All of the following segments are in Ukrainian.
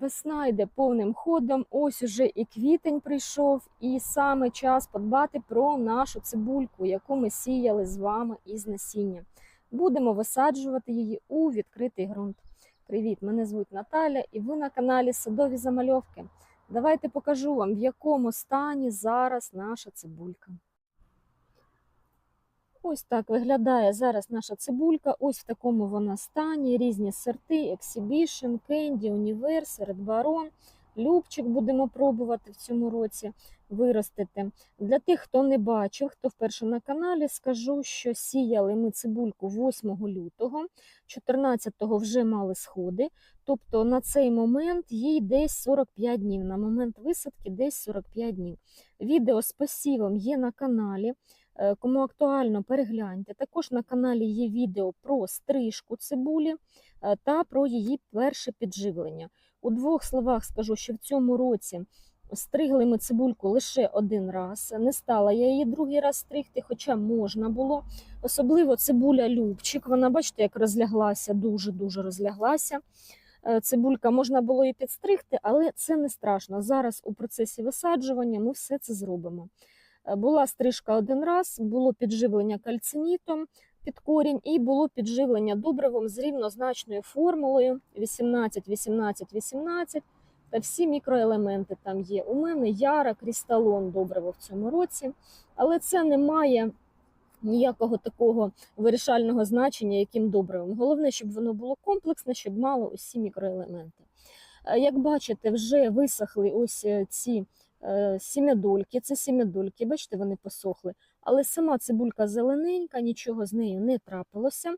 Весна йде повним ходом. Ось уже і квітень прийшов, і саме час подбати про нашу цибульку, яку ми сіяли з вами із насіння. Будемо висаджувати її у відкритий ґрунт. Привіт! Мене звуть Наталя, і ви на каналі Садові Замальовки. Давайте покажу вам, в якому стані зараз наша цибулька. Ось так виглядає зараз наша цибулька. Ось в такому вона стані. Різні сорти: Candy, Universe, Red Baron. Любчик будемо пробувати в цьому році виростити. Для тих, хто не бачив, хто вперше на каналі, скажу, що сіяли ми цибульку 8 лютого, 14-го вже мали сходи. Тобто на цей момент їй десь 45 днів. На момент висадки десь 45 днів. Відео з посівом є на каналі. Е, Кому актуально, перегляньте. Також на каналі є відео про стрижку цибулі е, та про її перше підживлення. У двох словах скажу, що в цьому році стригли ми цибульку лише один раз. Не стала я її другий раз стригти, хоча можна було. Особливо цибуля Любчик. Вона, бачите, як розляглася, дуже-дуже розляглася. Е, Цибулька можна було і підстригти, але це не страшно. Зараз у процесі висаджування ми все це зробимо. Була стрижка один раз, було підживлення кальцинітом під корінь і було підживлення добривом з рівнозначною формулою 18, 18, 18. Та всі мікроелементи там є. У мене яра, крісталон добриво в цьому році, але це не має ніякого такого вирішального значення, яким добривом. Головне, щоб воно було комплексне, щоб мало усі мікроелементи. Е, Як бачите, вже висохли ось е, ці сім'ядольки. Це сім'ядольки, бачите, вони посохли. Але сама цибулька зелененька, нічого з нею не трапилося.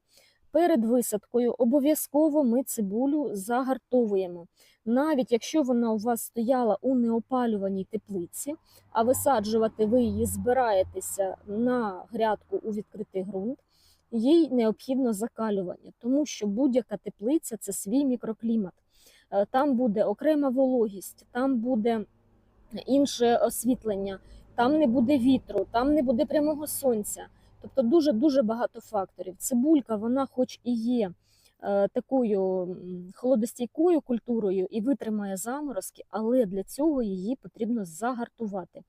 Перед висадкою обов'язково ми цибулю загартовуємо. Навіть якщо вона у вас стояла у неопалюваній теплиці, а висаджувати ви її збираєтеся на грядку у відкритий ґрунт, їй необхідно закалювання, тому що будь-яка теплиця це свій мікроклімат. Е, Там буде окрема вологість, там буде інше освітлення, там не буде вітру, там не буде прямого сонця. Тобто дуже дуже багато факторів. Цибулька, вона, хоч і є е, такою холодостійкою культурою і витримає заморозки, але для цього її потрібно загартувати.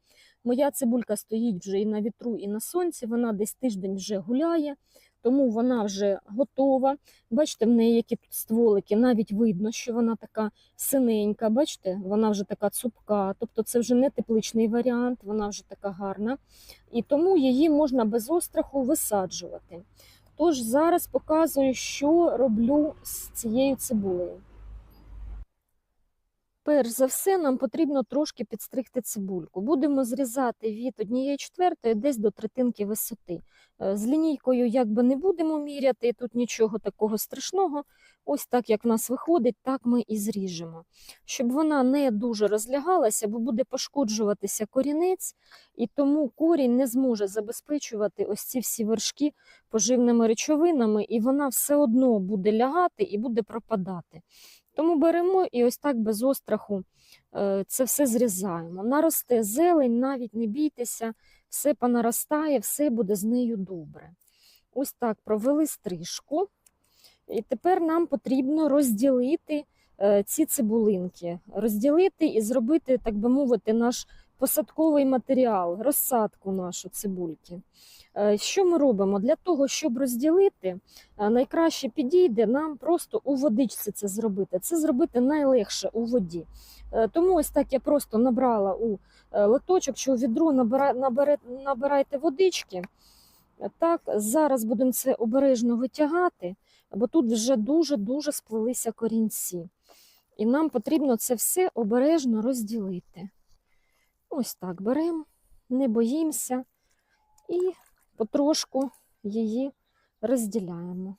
Моя цибулька стоїть вже і на вітру, і на сонці. Вона десь тиждень вже гуляє, тому вона вже готова. Бачите, в неї які тут стволики, навіть видно, що вона така синенька. Бачите, вона вже така цупка. Тобто це вже не тепличний варіант, вона вже така гарна. І тому її можна без остраху висаджувати. Тож зараз показую, що роблю з цією цибулею. Перш за все, нам потрібно трошки підстригти цибульку. Будемо зрізати від однієї четвертої десь до третинки висоти. Е, З лінійкою якби не будемо міряти, тут нічого такого страшного. Ось так, як в нас виходить, так ми і зріжемо. Щоб вона не дуже розлягалася, бо буде пошкоджуватися корінець, і тому корінь не зможе забезпечувати ось ці всі вершки поживними речовинами, і вона все одно буде лягати і буде пропадати. Тому беремо і ось так без остраху е, це все зрізаємо. Наросте зелень, навіть не бійтеся, все понаростає, все буде з нею добре. Ось так провели стрижку. І тепер нам потрібно розділити е, ці цибулинки, розділити і зробити, так би мовити, наш посадковий матеріал, розсадку нашу цибульки. Е, Що ми робимо? Для того, щоб розділити, е, найкраще підійде нам просто у водичці це зробити. Це зробити найлегше у воді. Е, Тому ось так я просто набрала у лоточок чи у відро, набирайте водички. Так, зараз будемо це обережно витягати, бо тут вже дуже-дуже сплелися корінці. І нам потрібно це все обережно розділити. Ось так беремо, не боїмося і потрошку її розділяємо.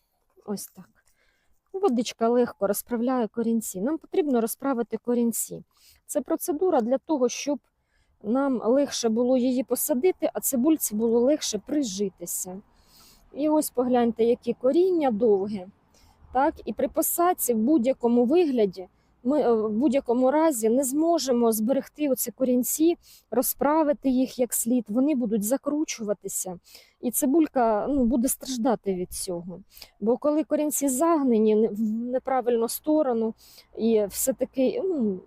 Ось так. Водичка легко розправляє корінці. Нам потрібно розправити корінці. Це процедура для того, щоб нам легше було її посадити, а цибульці було легше прижитися. І ось погляньте, які коріння довгі. Так? І при посадці в будь-якому вигляді ми е, в будь-якому разі не зможемо зберегти оці корінці, розправити їх як слід, вони будуть закручуватися, і цибулька ну, буде страждати від цього. Бо коли корінці загнені в неправильну сторону, і все-таки ну,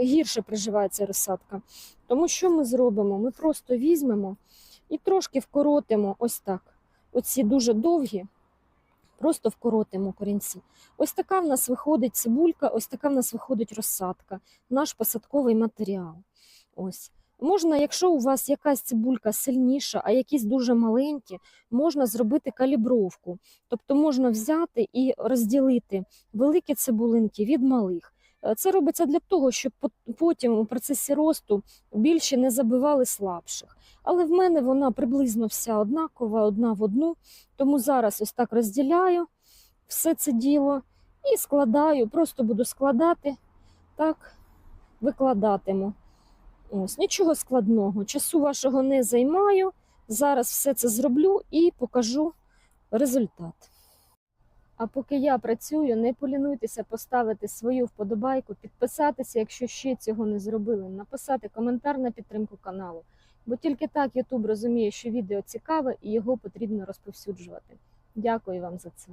гірше приживається розсадка. Тому що ми зробимо? Ми просто візьмемо і трошки вкоротимо ось так. Оці дуже довгі, просто вкоротимо корінці. Ось така в нас виходить цибулька, ось така в нас виходить розсадка, наш посадковий матеріал. Ось. Можна, якщо у вас якась цибулька сильніша, а якісь дуже маленькі, можна зробити калібровку. Тобто можна взяти і розділити великі цибулинки від малих. Е, Це робиться для того, щоб потім у процесі росту більше не забивали слабших. Але в мене вона приблизно вся однакова, одна в одну. Тому зараз ось так розділяю все це діло і складаю, просто буду складати, так, викладатиму. Ось, нічого складного, часу вашого не займаю. Зараз все це зроблю і покажу результат. А поки я працюю, не полінуйтеся поставити свою вподобайку, підписатися, якщо ще цього не зробили, написати коментар на підтримку каналу. Бо тільки так YouTube розуміє, що відео цікаве і його потрібно розповсюджувати. Дякую вам за це.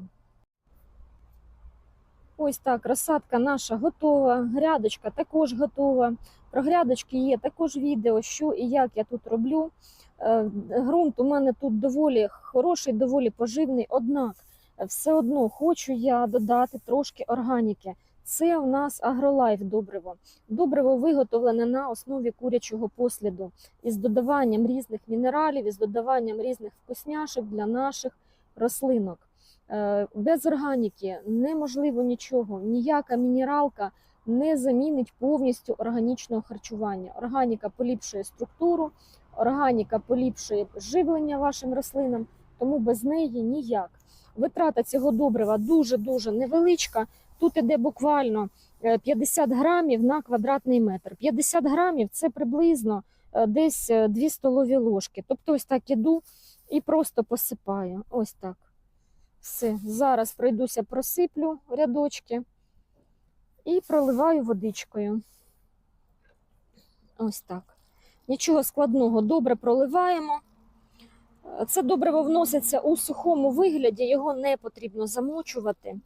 Ось так, розсадка наша готова, грядочка також готова. Про грядочки є також відео, що і як я тут роблю. Е, Ґрунт у мене тут доволі хороший, доволі поживний, однак все одно хочу я додати трошки органіки. Це у нас агролайф добриво. Добриво виготовлене на основі курячого посліду із додаванням різних мінералів, із додаванням різних вкусняшок для наших рослинок. Е, Без органіки неможливо нічого, ніяка мінералка не замінить повністю органічного харчування. Органіка поліпшує структуру, органіка поліпшує живлення вашим рослинам, тому без неї ніяк. Витрата цього добрива дуже-дуже невеличка. Тут іде буквально е, 50 грамів на квадратний метр. 50 грамів це приблизно е, десь е, 2 столові ложки. Тобто ось так іду і просто посипаю. Ось так. Все, зараз пройдуся, просиплю рядочки і проливаю водичкою. Ось так. Нічого складного, добре проливаємо. Це добриво вноситься у сухому вигляді, його не потрібно замочувати.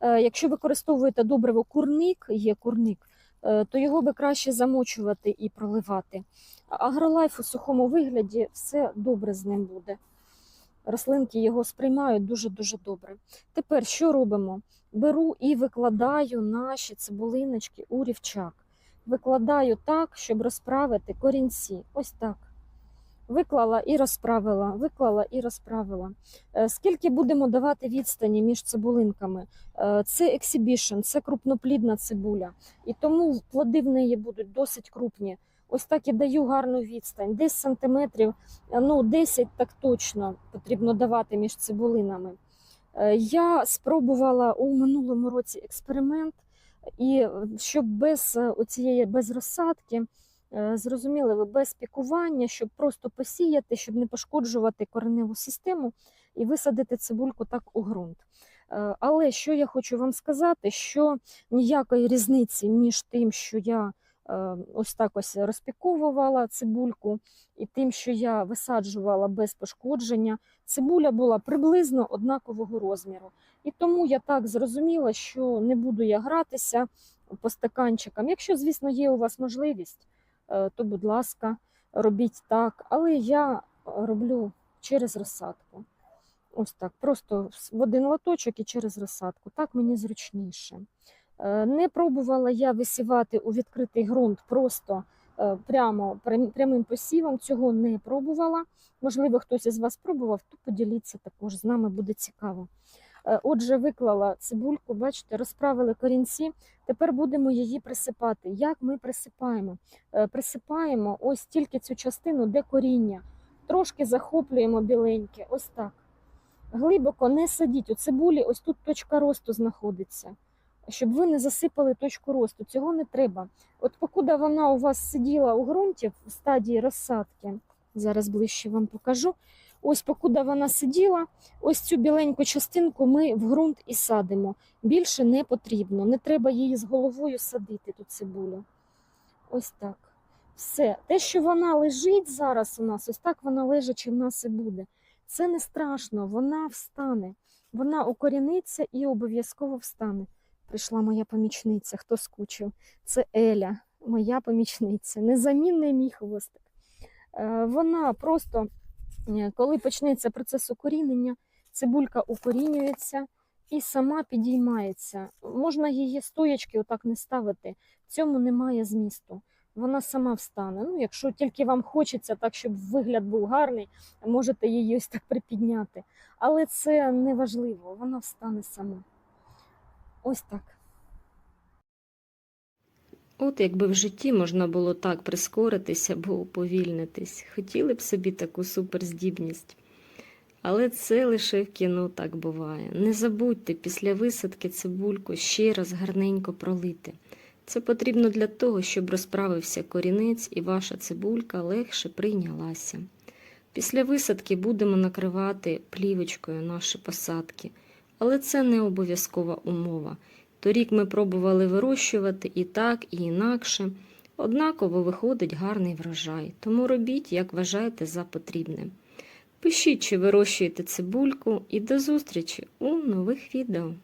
Е, Якщо використовуєте добриво курник, є курник, е, то його би краще замочувати і проливати. Агролайф у сухому вигляді все добре з ним буде. Рослинки його сприймають дуже-дуже добре. Тепер що робимо? Беру і викладаю наші цибулиночки у рівчак. Викладаю так, щоб розправити корінці. Ось так. Виклала і розправила, виклала і розправила. Е, Скільки будемо давати відстані між цибулинками? Е, Це ексібішн, це крупноплідна цибуля. І тому плоди в неї будуть досить крупні. Ось так і даю гарну відстань. Десь сантиметрів, е, ну 10 так точно потрібно давати між цибулинами. Я спробувала у минулому році експеримент, і щоб без оцієї без розсадки, зрозуміли ви, без пікування, щоб просто посіяти, щоб не пошкоджувати кореневу систему і висадити цибульку так у ґрунт. Е, Але що я хочу вам сказати, що ніякої різниці між тим, що я е, ось так ось розпіковувала цибульку, і тим, що я висаджувала без пошкодження, цибуля була приблизно однакового розміру. І тому я так зрозуміла, що не буду я гратися по стаканчикам. Якщо, звісно, є у вас можливість, е, то, будь ласка, робіть так. Але я роблю через розсадку. Ось так, просто в один лоточок і через розсадку. Так мені зручніше. Е, Не пробувала я висівати у відкритий ґрунт просто е, прямо прямим посівом. Цього не пробувала. Можливо, хтось із вас пробував, то поділіться також з нами, буде цікаво. Е, Отже, виклала цибульку, бачите, розправили корінці. Тепер будемо її присипати. Як ми присипаємо? Е, Присипаємо ось тільки цю частину, де коріння. Трошки захоплюємо біленьке, ось так. Глибоко не садіть. У цибулі ось тут точка росту знаходиться. Щоб ви не засипали точку росту. Цього не треба. От покуди вона у вас сиділа у ґрунті в стадії розсадки, зараз ближче вам покажу. Ось покуди вона сиділа, ось цю біленьку частинку ми в ґрунт і садимо. Більше не потрібно. Не треба її з головою садити, ту цибулю. Ось так. Все. Те, що вона лежить зараз у нас, ось так вона лежачи в нас і буде. Це не страшно, вона встане. Вона укоріниться і обов'язково встане. Прийшла моя помічниця, хто скучив. Це Еля, моя помічниця, незамінний мій хвостик. Е, Вона просто, коли почнеться процес укорінення, цибулька укорінюється і сама підіймається. Можна її стоячки отак не ставити, в цьому немає змісту. Вона сама встане. Ну, якщо тільки вам хочеться так, щоб вигляд був гарний, можете її ось так припідняти. Але це не важливо, вона встане сама. Ось так. От якби в житті можна було так прискоритися або уповільнитись, хотіли б собі таку суперздібність. Але це лише в кіно так буває. Не забудьте після висадки цибульку ще раз гарненько пролити. Це потрібно для того, щоб розправився корінець і ваша цибулька легше прийнялася. Після висадки будемо накривати плівочкою наші посадки, але це не обов'язкова умова. Торік ми пробували вирощувати і так, і інакше. Однаково виходить гарний врожай, тому робіть, як вважаєте за потрібне. Пишіть, чи вирощуєте цибульку, і до зустрічі у нових відео.